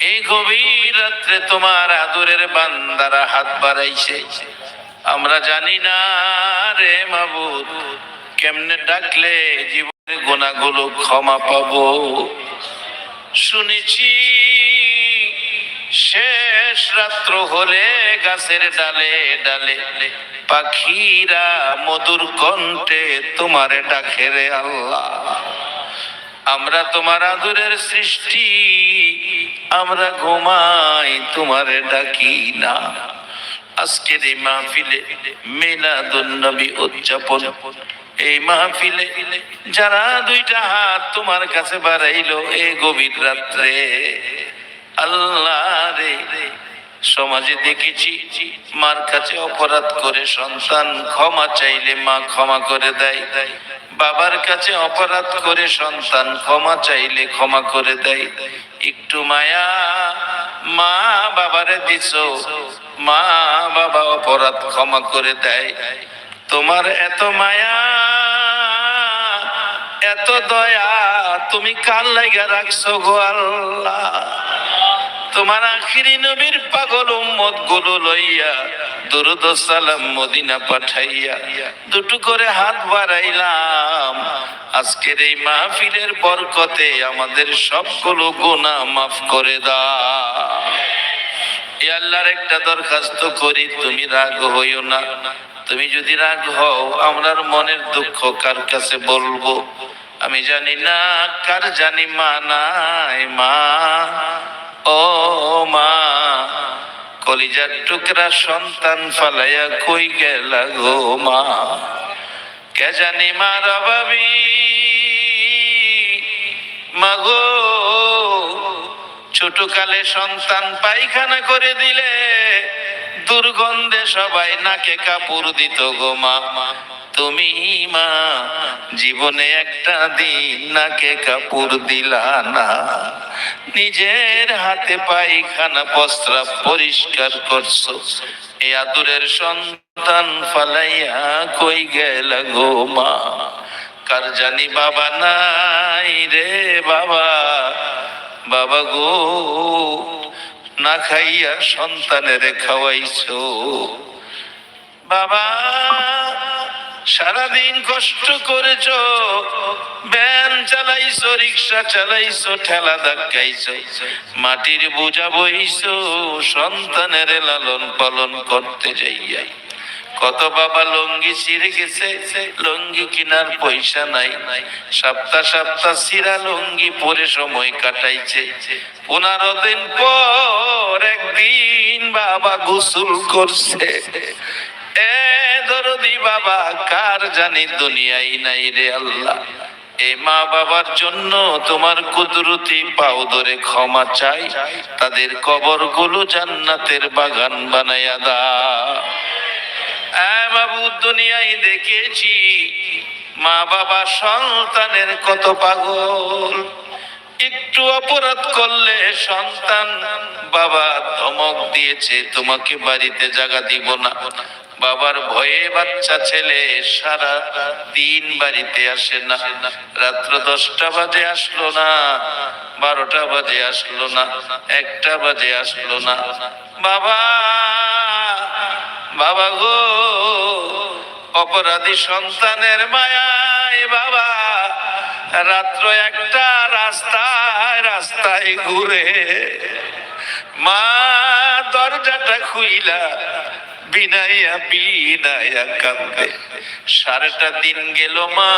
এই গভীর রাত্রে তোমার আদরের বান্দারা হাত বাড়াইছে। আমরা জানি না রে মাবুদ, কেমনে ডাকলে জীবনের গুণাগুলো ক্ষমা পাবো? শুনেছি শেষ রাত্র হলে গাছের ডালে ডালে পাখিরা মধুর কণ্ঠে তোমার ডাকে রে আল্লাহ। আমরা তোমার আদরের সৃষ্টি আমরা ঘুমাই, তোমার ডাকি না। আজকের এই মাহফিলে মিলাদুন নবী উদযাপন। এই মাহফিলে যারা দুইটা হাত তোমার কাছে বাড়াইলো এই গভীর রাত্রে আল্লাহ রে। সমাজে দেখেছি, মার কাছে অপরাধ করে সন্তান ক্ষমা চাইলে মা ক্ষমা করে দেয়। বাবার কাছে অপরাধ করে সন্তান ক্ষমা চাইলে ক্ষমা করে দেয়। একটু মায়া মা বাবারে দিছ। মা বাবা অপরাধ ক্ষমা করে দেয়। তোমার এত মায়া, এত দয়া, তুমি কার লাইগা রাখছো গো আল্লাহ? তোমার আখিরি নবীর পাগল উম্মতগুলো লইয়া, দুরুদ সালাম মদিনা পাঠাইয়া, দুটো করে হাত বাড়াইলাম। আজকের এই মাহফিলের বরকতে আমাদের সবগুলো গুনাহ মাফ করে দা এ আল্লাহর একটা দরখাস্ত করি, তুমি রাগ হইও না। তুমি যদি রাগ হও আমরার মনের দুঃখ কার কাছে বলব? আমি জানি না, কার জানি মা নাই মা। ও মা, কলিজার টুকরা সন্তান ফালাইয়া কই গেলা গো মা? কে জানি মা রবাবি মাগো ছোট কালে সন্তান পায়খানা করে দিলে দুর্গন্ধে সবাই নাকে কাপড় দিত গো মা। তুমি মা, জীবনে একটা দিন নাকে কাপড় দিলা না। নিজের হাতে পায়খানা প্রস্রাব পরিষ্কার করছ। এই আদুরের সন্তান ফালাইয়া কই গেল গো মা? কার জানি বাবা নাই রে বাবা? বাবা গো, না খাইয়া সন্তানের খাওয়াইছো। বাবা, সারাদিন কষ্ট করেছ ব্যান চালাইছো, রিক্সা চালাইছো, ঠেলা ধাক্কাইছো, মাটির বোঝা বইছো, সন্তানের লালন পালন করতে যাইয়াই। কত বাবা লঙ্গি ছিঁড়ে গেছে? লঙ্গি কেনার পয়সা নাই। সপ্তাহ সপ্তাহ সিরা লঙ্গি পরে সময় কাটাইছে। পনেরো দিন পর একদিন বাবা গোসল করছে। এ দরদি বাবা, কার জানি দুনিয়াই নাই রে আল্লাহ। এ মা বাবার জন্য তোমার কুদরতি পাও ধরে ক্ষমা চাই। তাদের কবরগুলো জান্নাতের বাগান বানাইয়া দা দুনিয়ায় দেখেছি, মা বাবা সন্তানের কত পাগল। একটু অপরাধ করলে সন্তান বাবা ধমক দিয়েছে, তোমাকে বাড়িতে জায়গা দিব না। বাবার ভয়ে বাচ্চা ছেলে সারা দিন বাড়িতে আসে না। রাত্র দশটা বাজে আসলো না, বারোটা বাজে আসলো না, একটা বাজে আসলো না। বাবা! বাবা গো, অপরাধী সন্তানের মায়ায় বাবা, রাত্র একটা রাস্তায় রাস্তায় ঘুরে মা দরজাটা খুইলা, বিনাইয়া বিনাইয়া কান্দে সারাটা দিন গেল মা,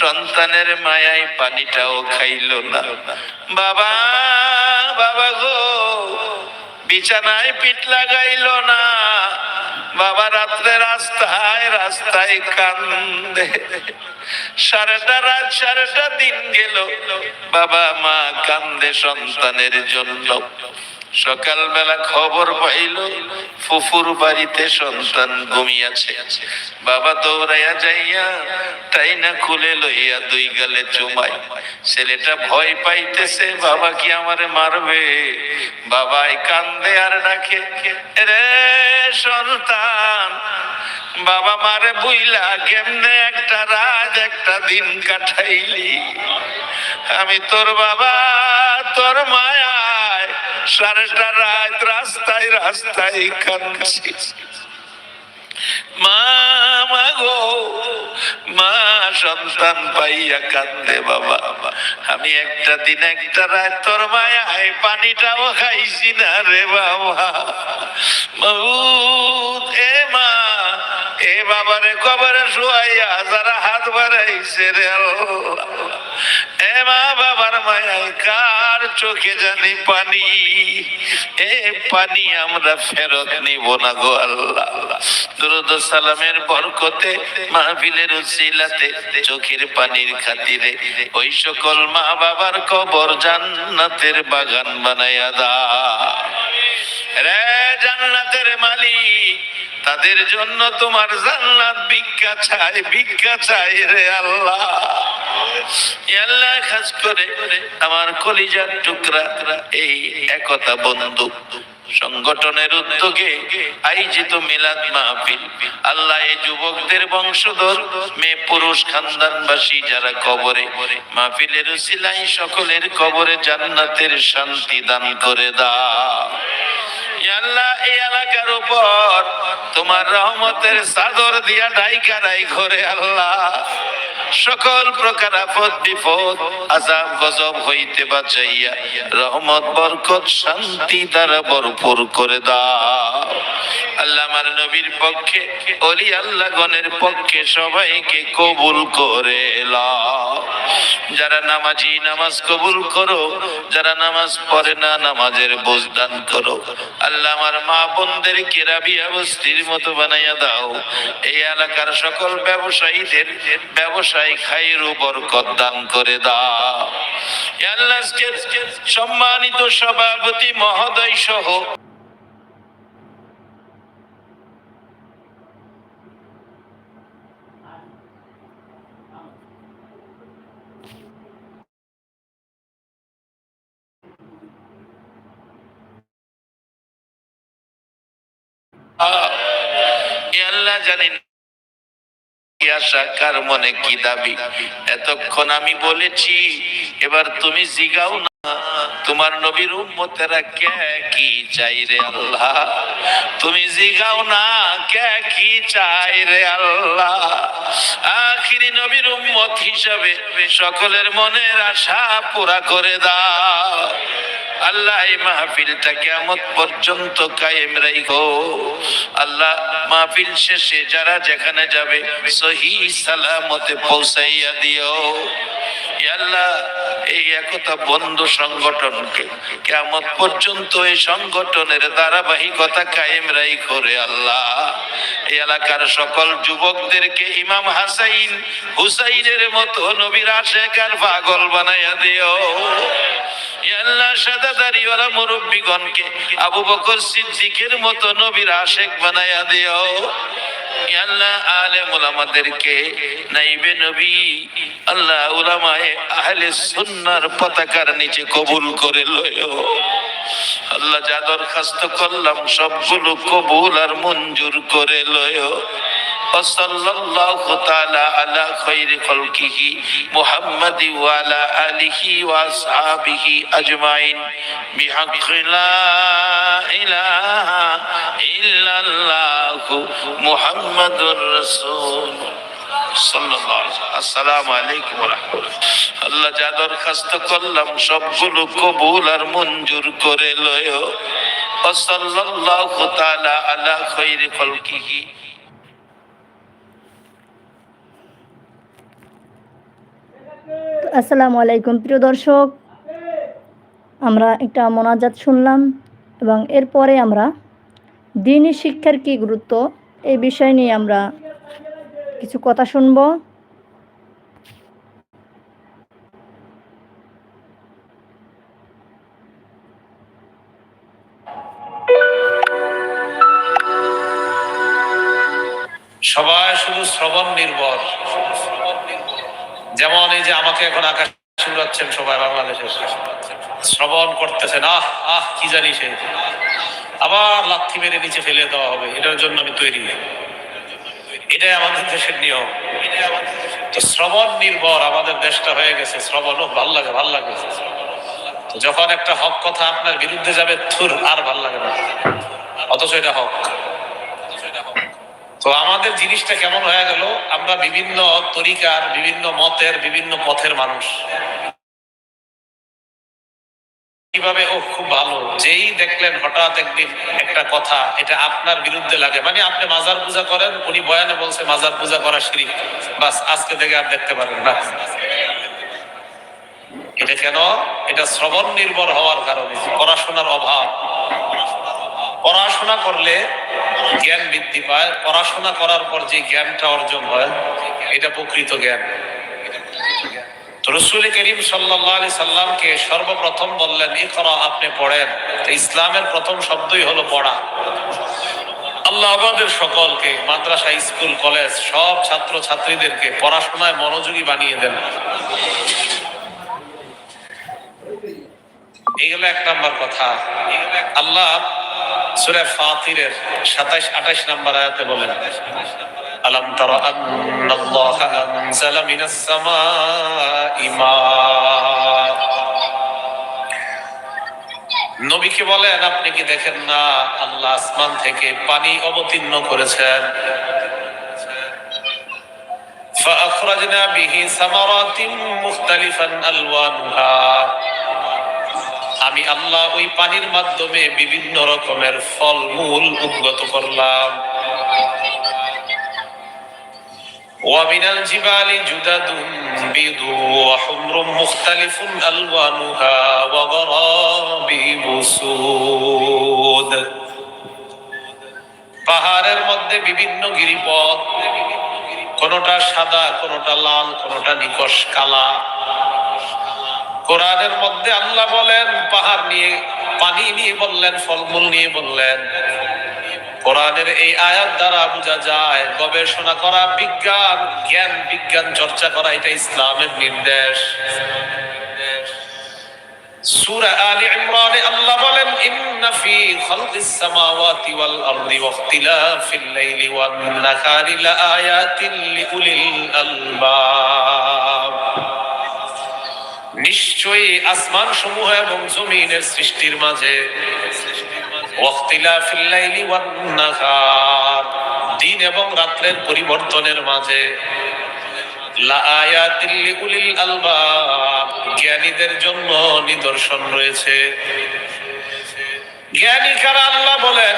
সন্তানের মায়ায় পানিটাও খাইল না। বাবা বাবা গো, বিছানায় পিঠ লাগাইল না। বাবা রাত্রে রাস্তায় রাস্তায় কান্দে। সারাটা রাত, সারাটা দিন গেল। বাবা মা কান্দে সন্তানের জন্য। সকালবেলা খবর পাইল, ফুফুর বাড়িতে সন্তান ঘুমিয়াছে। বাবা দৌড়াইয়া যাইয়া তাই না খুলে লইয়া দুই গালে চুমাই ছেলেটা ভয় পাইতেছে, বাবা কি আমারে মারবে? বাবাই কান্দে আর ডাকে রে সন্তান, বাবা মারে বুইলা, কেমনে একটা রাত, একটা দিন কাটাইলি? আমি তোর বাবা, তোর মায়ায় সারাটা রাত রাস্তায় রাস্তায় কাঁদছি। মা গো, মা সন্তান পাইয়া কান্দে বাবা। আমি একটা দিন, একটা রাত তোর মায়ায় পানিটাও খাইছি না রে বাবা। এ এ বাবারে কবরে শুয়াইয়া যারা হাত বাড়াইছে রে এ মা বাবার কার চোখে জানি পানি? এ পানি আমরা ফেরত নিব না গো আল্লাহ। দুরুদ সালামের বরকতে মাহফিলের চোখের পানির খাতিরে ওই সকল মা বাবার কবর জান্নাতের বাগান বানায়া দা রে তাদের জন্য তোমার জান্নাত ভিক্ষা চাই ভিক্ষা চাই রে আল্লাহ। খাস করে আমার কলিজার টুকরা, এই একতা বন্ধু সংগঠনের উদ্যোগে আয়োজিত মিলাদ মাহফিল। আল্লাহ এই যুবকদের বংশধর, মেয়ে পুরুষ খানদানবাসী যারা কবরে, মাহফিলের উসিলাই সকলের কবরে জান্নাতের শান্তি দান করে ইয়া আল্লাহ এলাকার উপর তোমার রহমতের সাদর দিয়া ডাইকা ডাই ঘরে আল্লাহ। সকল প্রকার আপদ বিপদ আজাব গজব হইতে বাঁচাইয়া রহমত, বরকত, শান্তি দ্বারা ভরপুর করে দাও। আল্লাহ আমার নবীর পক্ষে, অলি আল্লাহ গণের পক্ষে সবাইকে কবুল করে যারা নামাজি নামাজ কবুল করো, যারা নামাজ পড়ে না নামাজের বোঝ দান করো। আল্লাহ আমার মা বোনদেরকে রাবিয়া বস্তির মতো বানাইয়া দাও। এই এলাকার সকল ব্যবসায়ীদের ব্যবসায় খাইরু বরকত দান করে দাও। সম্মানিত সভাপতি মহোদয় সহ কি আশা কার মনে কি দাবি? এতক্ষণ আমি বলেছি, এবার তুমি জিগাও না। তোমার নবীর উম্মতেরা কে কি চাই রে আল্লাহ? তুমি জিগাও না, কে কি চাই রে আল্লাহ? আখিরি নবীর উম্মত হিসাবে সকলের মনের আশা পুরা করে দাও। আল্লাহ এই মাহফিলটা কেমন পর্যন্ত কায়েম রাখো আল্লাহ মাহফিল শেষে যারা যেখানে যাবে সহি সালামতে পৌঁছাইয়া দিও। আল্লাহ, এই একতা বন্ধু সংগঠনকে কেমন পর্যন্ত এই সংগঠনের ধারাবাহিকতা কায়েম রাই করে আল্লাহ। এই এলাকার সকল যুবকদেরকে ইমাম হাসাইন হুসাইনের মতো নবীর আশেকার পাগল বানাইয়া দিও। সাদা মুরব্বীগণকে আবু বকর সিদ্দিকের মতো নবীর আশেক বানাইয়া দিও। আল্লাহ উলামায়ে পতাকার নিচে কবুল করে লয়ো আল্লাহ করলাম সবগুলো কবুল আর মঞ্জুর করে লয়ো وصلى الله تعالى على خير خلقه محمد وعلى آله وأصحابه أجمعين بحق لا إله إلا الله محمد رسول আসসালামু আলাইকুম আল্লাহ যা দরখাস্ত করলাম সবগুলো কবুল আর মঞ্জুর করে লয় সাল্লাল্লাহু তাআলা আলা খাইরি খালকিহি আসসালামু আলাইকুম। প্রিয় দর্শক, আমরা একটা মোনাজাত শুনলাম এবং এরপরে আমরা দিনই শিক্ষার কি গুরুত্ব এই বিষয় নিয়ে আমরা কিছু কথা শুনব। শ্রবণ করতেছেন আহ আহ, কি জানি সে। আবার লাথি মেরে নিচে ফেলে দেওয়া হবে। এটার জন্য আমি তৈরি। এটাই আমাদের দেশের নিয়ম। শ্রবণ নির্ভর আমাদের দেশটা হয়ে গেছে। শ্রবণ ভালো লাগে ভালো লাগে। যখন একটা হক কথা আপনার বিরুদ্ধে যাবে থুর আর ভালো লাগে না। অথচ এটা হক। তো আমাদের জিনিসটা কেমন হয়ে গেল? আমরা বিভিন্ন তরিকার, বিভিন্ন মতের, বিভিন্ন পথের মানুষ। কীভাবে ও খুব ভালো। যেই দেখলেন হঠাৎ একদিন একটা কথা, এটা আপনার বিরুদ্ধে লাগে। মানে আপনি মাজার পূজা করেন, উনি বয়ানে বলছে মাজার পূজা করা শিরিক। বাস, আজকে থেকে আর দেখতে পারেন না। এটা কেন? এটা শ্রবণ নির্ভর হওয়ার কারণে পড়াশোনার অভাব। পড়াশোনা করলে জ্ঞান বৃদ্ধি পায়। পড়াশোনা করার পর যে জ্ঞানটা অর্জন হয়, এটা প্রকৃত জ্ঞান। রসুল করিম সাল্লি সাল্লামকে সর্বপ্রথম বললেন, ইকরা, আপনি পড়েন। ইসলামের প্রথম শব্দই হলো পড়া। আল্লাহ আমাদের সকলকে, মাদ্রাসা, স্কুল, কলেজ, সব ছাত্র ছাত্রীদেরকে পড়াশোনায় মনোযোগী বানিয়ে দেন। এই হলো এক নাম্বার কথা। আল্লাহ সুরে ফাতিরের সাতাইশ, আঠাইশ নাম্বার আয়াতে বলেন আলম তর আন্নাল্লাহ আনজালা মিনাস সামাই মা নবীকে বলেন আপনি কি দেখেন না আল্লাহ আসমান থেকে পানি অবতীর্ণ করেছেন فأخرجنا به ثمرات مختلفا ألوانها আমি আল্লাহ ওই পানির মাধ্যমে বিভিন্ন রকমের ফলমূল উদ্গত করলাম ومن الجبال جدد بيض وحمر مختلف ألوانها وغرابيب سود পাহাড়ের মধ্যে বিভিন্ন গিরিপথ কোনটা সাদা কোনটা লাল কোনটা নিকশ কালা কোরআনের মধ্যে আল্লাহ বলেন পাহাড় নিয়ে পানি নিয়ে বললেন ফলমূল নিয়ে বললেন কোরআনের এই আয়াত দ্বারা বোঝা যায়, গবেষণা করা, বিজ্ঞান, জ্ঞান, বিজ্ঞান চর্চা করা, এটা ইসলামের নির্দেশ। সূরা আলে ইমরানে আল্লাহ বলেন, ইন্না ফি খালকিস সামাওয়াতি ওয়াল আরদি ওয়া ইখতিলাফিল লাইলি ওয়ান নাহারি লাআয়াতিন লিউলিল আলবাব। নিশ্চয়ই আসমান সমূহ এবং জমিনের সৃষ্টির মাঝে দিন এবং রাত্রের পরিবর্তনের মাঝে। জ্ঞানীদের জন্য নিদর্শন রয়েছে। জ্ঞানী কারা আল্লাহ বলেন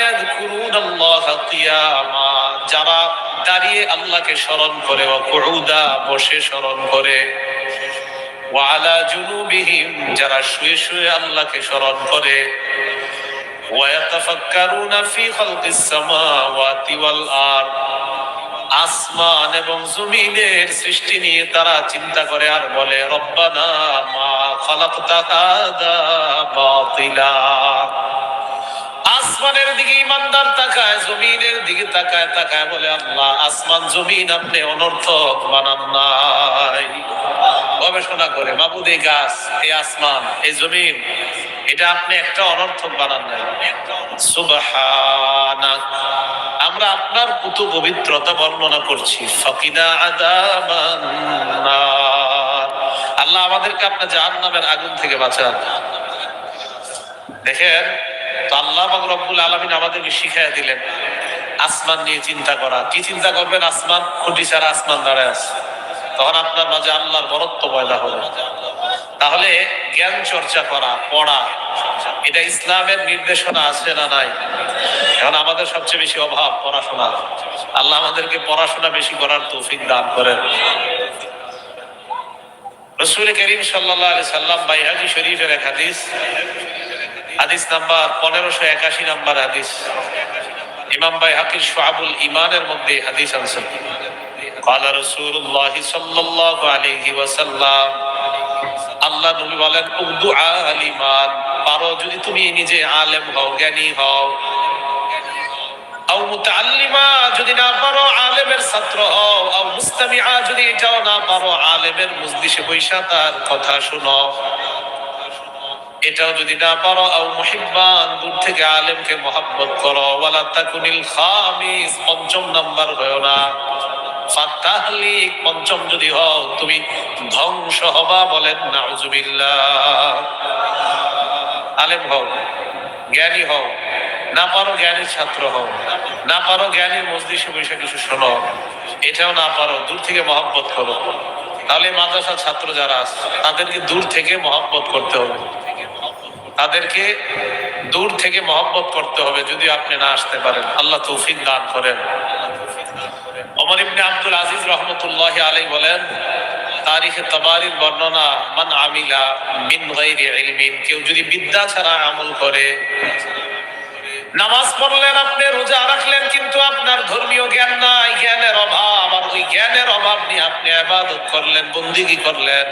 ইয়াযকুরুনাল্লাহা কিয়ামা। যারা দাঁড়িয়ে আল্লাহকে স্মরণ করে ওয়া বসে স্মরণ করে। ওয়ালা জুনুবিহিম, যারা শুয়ে শুয়ে আল্লাহকে স্মরণ করে। ওয়ায়াতাফাক্কারুনা ফি খালকিস সামাওয়াতি ওয়াল আসমান এবং জমিনের সৃষ্টি নিয়ে তারা চিন্তা করে আর বলে, রব্বানা মা খালাকতা বাতিলা। আসমানের দিকে ইমানদার তাকায়, জমিনের দিকে তাকায় তাকায় বলে, আল্লাহ, আসমান, জমিন আপনি অনর্থক বানান নাই। গবেষণা করে, মাবুদ গাছ এই আসমান এই জমিন। এটা আপনি একটা অনর্থক বানান নাই। সুবহানাক। আমরা আপনার পুতু পবিত্রতা বর্ণনা করছি। আদাবান আল্লাহ আমাদেরকে আপনার জাহান্নামের আগুন থেকে বাঁচান। দেখেন, তো আল্লাহ রব্বুল আলমিন আমাদেরকে শিখাই দিলেন আসমান নিয়ে চিন্তা করা। কি চিন্তা করবেন? আসমান খুঁটি ছাড়া আসমান দাঁড়ায় আছে। তখন আপনার মাঝে আল্লাহর বরত্ব পয়দা হবে। তাহলে জ্ঞান চর্চা করা পড়া এটা ইসলামের নির্দেশনা আছে না নাই এখন আমাদের সবচেয়ে বেশি অভাব পড়াশোনা আল্লাহ আমাদেরকে পড়াশোনা বেশি করার তৌফিক দান করেন রসুল করিম সাল্লাহ আলি সাল্লাম বাইহাজি শরীফের এক হাদিস হাদিস নাম্বার পনেরোশো একাশি নাম্বার হাদিস ইমাম ভাই হাকির সোহাবুল ইমানের মধ্যে এই হাদিস আনছেন قال رسول الله صلى الله عليه وسلم আল্লাহ নবী বলেন উর্দু আলিমান পারো যদি তুমি নিজে আলেম হও, জ্ঞানী হও। যদি না পারো আলেমের ছাত্র হও। আও মুস্তামিআ, যদি এটাও না পারো আলেমের মজলিসে বৈশা তার কথা শুনো। এটাও যদি না পারো, আও মুহিব্বান, দূর থেকে আলেমকে মহাব্বত করো। ওয়ালা তাকুনিল খামিস, পঞ্চম নাম্বার হয়েও না। পঞ্চম যদি হও, তুমি ধ্বংস হবা বলেন, নাউজুবিল্লাহ। আলেম হও, জ্ঞানী হও, না পারো জ্ঞানীর ছাত্র হও, না পারো জ্ঞানীর মজলিসে বসে কিছু শোনো, এটাও না পারো, দূর থেকে মহব্বত করো। তাহলে মাদ্রাসা ছাত্র যারা আছে, তাদেরকে দূর থেকে মহব্বত করতে হবে। তাদেরকে দূর থেকে মহব্বত করতে হবে যদি আপনি না আসতে পারেন। আল্লাহ তৌফিক দান করেন। ওমর ইবনে আব্দুল আজিজ রহমতুল্লাহ আলাই বলেন, তারিখে তবারির বর্ণনা, মান আমিলা মিন গাইরি ইলমিন কেউ যদি বিদ্যা ছাড়া আমল করে, নামাজ পড়লেন আপনি, রোজা রাখলেন, কিন্তু আপনার ধর্মীয় জ্ঞান নাই, জ্ঞানের অভাব, আর ওই জ্ঞানের অভাব নিয়ে আপনি আবাদত করলেন, বন্দিগি করলেন।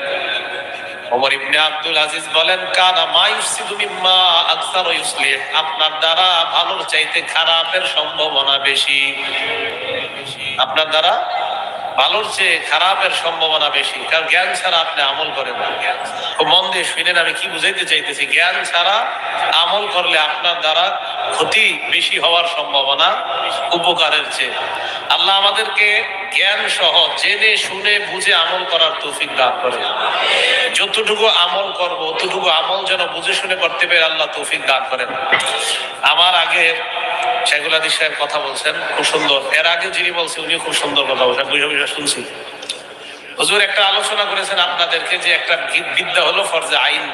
ওমর ইবনে আব্দুল আজিজ বলেন, কানা মা ইউসিদু মিম্মা আকসার ইউসলিহ আপনার দ্বারা ভালোর চাইতে খারাপের সম্ভাবনা বেশি। আপনার দ্বারা ভালোর চেয়ে খারাপের সম্ভাবনা বেশি। কারণ জ্ঞান ছাড়া আপনি আমল করেন না। খুব মন দিয়ে শুনেন, আমি কি বুঝাইতে চাইতেছি? জ্ঞান ছাড়া আমল করলে আপনার দ্বারা ক্ষতি বেশি হওয়ার সম্ভাবনা উপকারের চেয়ে। আল্লাহ আমাদেরকে জ্ঞান সহ জেনে, শুনে, বুঝে আমল করার তৌফিক দান করে। যতটুকু আমল করব ততটুকু আমল যেন বুঝে শুনে করতে পারে আল্লাহ তৌফিক দান করেন। আমার আগে শেখুল আদি সাহেব কথা বলছেন, খুব সুন্দর। এর আগে যিনি বলছেন উনি খুব সুন্দর কথা বলছেন। বুঝে বুঝে শুনছি। হুজুর, একটা আলোচনা করেছেন আপনাদেরকে যে একটা বিদ্যা হলো ফরজে আইন।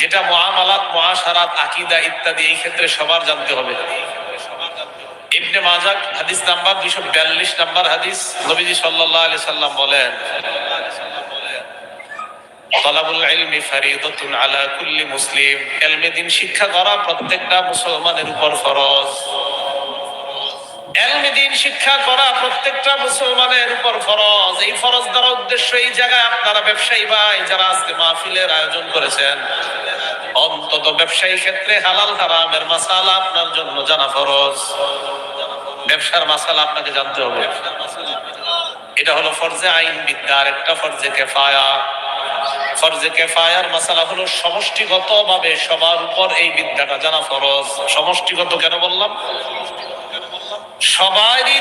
যেটা মহামালাত, মহাসারাত, আকিদা ইত্যাদি, এই ক্ষেত্রে সবার জানতে হবে। ইবনে মাজাক হাদিস নাম্বার দুইশো বিয়াল্লিশ নাম্বার হাদিস নবীজি সাল্লাল্লাহু আলাইহি সাল্লাম বলেন উদ্দেশ্য এই জায়গায় আপনারা ব্যবসায়ী ভাই যারা আজকে মাহফিলের আয়োজন করেছেন, অন্তত ব্যবসায়ী ক্ষেত্রে হালাল হারামের মাসালা আপনার জন্য জানা ফরজ। ব্যবসার মাসালা আপনাকে জানতে হবে। এটা হলো ফরজে আইন বিদ্যা আর একটা ফরজে কেফায়া। ফরজে কেফায়ার মাসালা হলো সমষ্টিগত ভাবে সবার উপর এই বিদ্যাটা জানা ফরজ। সমষ্টিগত কেন বললাম? সবারই